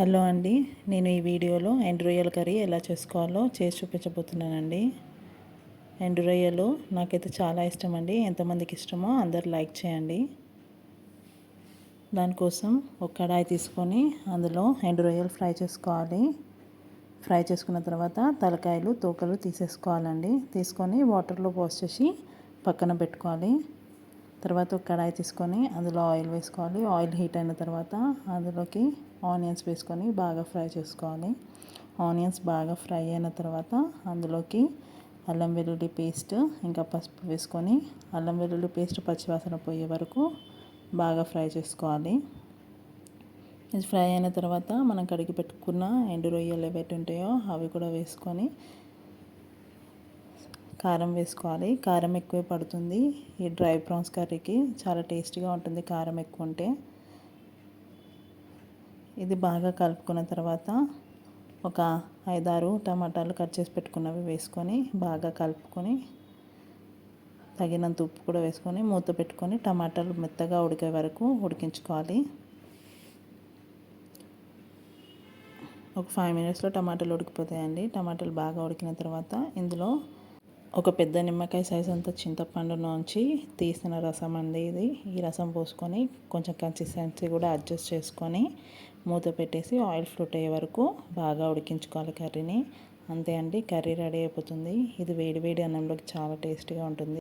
Hello అండి నేను ఈ వీడియోలో ఎండు రొయ్యల కర్రీ ఎలా చేసుకోవాలో చేసి చూపించబోతున్నానండి. ఎండు రొయ్యలు నాకైతే చాలా ఇష్టం అండి ఎంతమందికి ఇష్టమో అందరు లైక్ చేయండి. దానికోసం ఒక కడాయి తీసుకొని అందులో ఎండు రొయ్యలు ఫ్రై చేసుకోవాలి. ఫ్రై చేసుకున్న తర్వాత తలకాయలు తోకలు తీసేసుకోవాలండి. తీసుకొని వాటర్లో పోసేసి పక్కన పెట్టుకోవాలి. తర్వాత ఒక కడాయి తీసుకొని అందులో ఆయిల్ వేసుకోవాలి. ఆయిల్ హీట్ అయిన తర్వాత అందులోకి ఆనియన్స్ వేసుకొని బాగా ఫ్రై చేసుకోవాలి. ఆనియన్స్ బాగా ఫ్రై అయిన తర్వాత అందులోకి అల్లం వెల్లుల్లి పేస్ట్ ఇంకా పసుపు వేసుకొని అల్లం వెల్లుల్లి పేస్ట్ పచ్చివాసన పోయే వరకు బాగా ఫ్రై చేసుకోవాలి. ఇది ఫ్రై అయిన తర్వాత మనం కడిగి పెట్టుకున్న ఎండు రొయ్యలు ఏవైతే ఉంటాయో అవి కూడా వేసుకొని కారం వేసుకోవాలి. కారం ఎక్కువే పడుతుంది. ఈ డ్రై ప్రాన్స్ కర్రీకి చాలా టేస్టీగా ఉంటుంది కారం ఎక్కువ ఉంటే. ఇది బాగా కలుపుకున్న తర్వాత ఒక ఐదారు టమాటాలు కట్ చేసి పెట్టుకున్నవి వేసుకొని బాగా కలుపుకొని తగినంత ఉప్పు కూడా వేసుకొని మూత పెట్టుకొని టమాటాలు మెత్తగా ఉడికే వరకు ఉడికించుకోవాలి. ఒక ఫైవ్ మినిట్స్లో టమాటాలు ఉడికిపోతాయండి. టమాటాలు బాగా ఉడికిన తర్వాత ఇందులో ఒక పెద్ద నిమ్మకాయ సైజ్ అంత చింతపండు నుంచి తీసిన రసం అండి ఇది. ఈ రసం పోసుకొని కొంచెం కన్సిస్టెన్సీ కూడా అడ్జస్ట్ చేసుకొని మూత పెట్టేసి ఆయిల్ ఫ్రూట్ అయ్యే వరకు బాగా ఉడికించుకోవాలి కర్రీని అంతే అండి కర్రీ రెడీ అయిపోతుంది. ఇది వేడి వేడి అన్నంలోకి చాలా టేస్టీగా ఉంటుంది.